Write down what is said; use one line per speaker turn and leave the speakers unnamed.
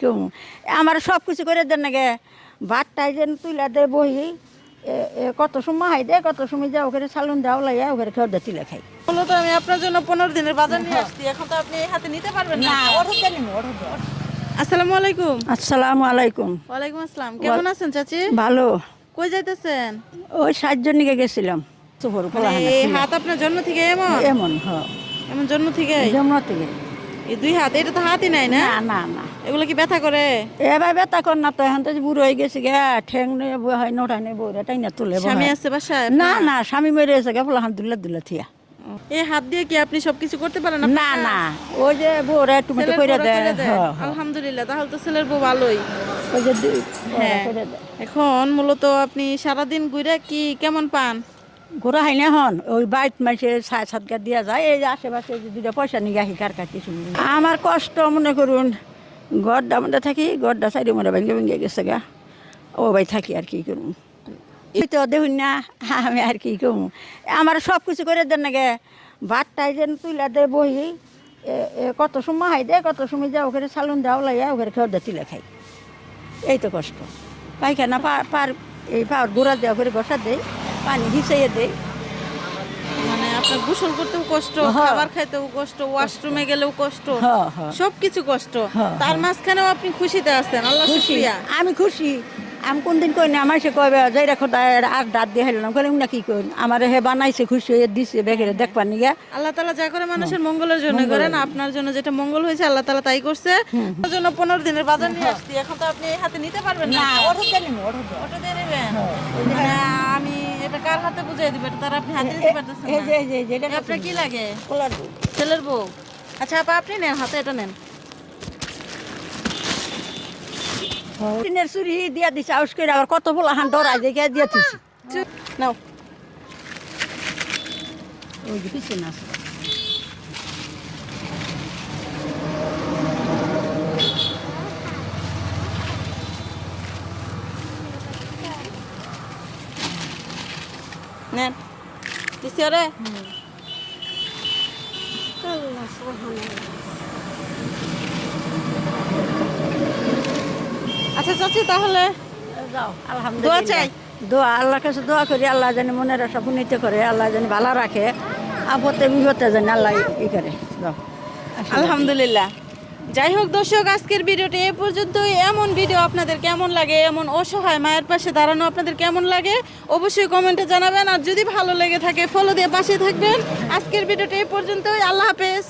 কেউ আমার সব কিছু করে দেন নাকি? ভাতটাই যেন তুলে দে বহি। কত সময় হাই দে কত সময় যাও ওখানে সালুন দাও লাইয়া ওখানে খেয়ে দিয়ে তুলে খাই।
মূলত আমি আপনার জন্য পনেরো দিনের বাজার নিয়ে আসছি এখন তো আপনি হাতে নিতে পারবেন না। আসসালামু আলাইকুম।
আসসালামু আলাইকুম।
ওয়ালাইকুম আসসালাম কেমন আছেন চাচি?
ভালো।
কই যাইতেছেন?
ওই সাতজন নিকে গেছিলাম। চোখর
মানে এই হাত আপনার জন্ম থেকে এমন?
এমন হ।
এমন জন্ম থেকে
জমনা থেকে।
এই দুই হাত এটা তো হাতই নাই না?
না না না।
এগুলো কি ব্যথা করে?
এবার বেতা কর না তো এখন তো বুড়ো হয়ে গেছে গে ঠেং নিয়ে বই হয় নোটাই নিয়ে বই তাই না তুলে
স্বামী আছে বাসায়
না না স্বামী মেরে এসে গে ফুলাহান দুলে দুলে থিয়া।
এই হাত দিয়ে কি আপনি সবকিছু করতে পারেন
না না ওই যে বউরা টুমেটো করে দেয় হ্যাঁ, হ্যাঁ।
আলহামদুলিল্লাহ তাহলে তো ছেলের বউ ভালোই।
ওই যে
হ্যাঁ। এখন মূলত আপনি সারাদিন ঘুরে কি কেমন পান?
ঘোরা হয় না হন ওই বাইট মাসে সাত সাতকা দিয়া যায় এই যে আশেপাশে দুটা পয়সা নিয়ে আসি কার কাছে আমার কষ্ট মনে করুন গড্ডা মধ্যে থাকি, গড্ডা সাইডে মধ্যে ভেঙে ভেঙে গেছে গা। ও ভাই থাকি আর কি করুন এই তো দেখুন না, আমি আর কি করব আমার সব কিছু করে দেন নাকি ভাতটাই যেন তুলে দে এ কত সময় হাই দে, কত সময় যাও ওখানে সালুন দাও লাইয়া ওখানে খেয়ে দিয়ে তুলে খাই। এই তো কষ্ট। পায়খানা পা- পার, এই পাওয়ার গোড়া দেওয়া করে ঘষা দেয় পানি হিসাইয়ে দেয়
গোসল করতেও কষ্ট
হ্যাঁ।
খাবার খাইতেও কষ্ট ওয়াশরুমে গেলেও কষ্ট
হ্যাঁ, হ্যাঁ।
সবকিছু কষ্ট। তার মাঝখানেও আপনি খুশিতে আছেন। আল্লাহ শুকরিয়া।
আমি খুশি। আমি কোনদিন কই না আমার সে কবে যাই রাখো আর দাঁত দিয়ে হেলাম না কি কই আমার হে বানাইছে খুশি হয়ে দিছে বেগেরে দেখবার নিয়ে
আল্লাহ তালা যা করে মানুষের মঙ্গলের জন্য করেন আপনার জন্য যেটা মঙ্গল হয়েছে আল্লাহ তালা তাই করছে। আপনার জন্য পনেরো দিনের বাজার নিয়ে আসছি। এখন তো আপনি হাতে নিতে পারবেন না। দিয়ে নেবেন। মানে আমি এটা হাতে দিবেন তার আপনি হাতে দিতে পারতেছেন
এই যে। এই যে এই যে এটা
আপনার কি লাগে?
কোলার বউ।
ছেলের বউ। আচ্ছা আপা আপনি নেন হাতে এটা নেন।
টিনের চুরি দিয়া দিছে আউস করে আবার কত বলা হান ডরাই যে কে দিয়া দিছি
নাও।
ওই যে পিছনে
নেন। দিছি ওরে। আচ্ছা চাচি তাহলে
যাও
দোয়া চাই।
দোয়া আল্লাহর কাছে দোয়া করি আল্লাহ জানি মনের আশা পুনিতে করে আল্লাহ জানি ভালো রাখে আপদে বিপদে জানি আল্লাহ ই করে। যাও
আলহামদুলিল্লাহ। যাই হোক দর্শক, আজকের ভিডিওটি এ পর্যন্তই। এমন ভিডিও আপনাদের কেমন লাগে, এমন অসহায় মায়ের পাশে দাঁড়ানো আপনাদের কেমন লাগে, অবশ্যই কমেন্টে জানাবেন। আর যদি ভালো লেগে থাকে ফলো দিয়ে পাশে থাকবেন। আজকের ভিডিওটি এ পর্যন্তই। আল্লাহ হাফেজ।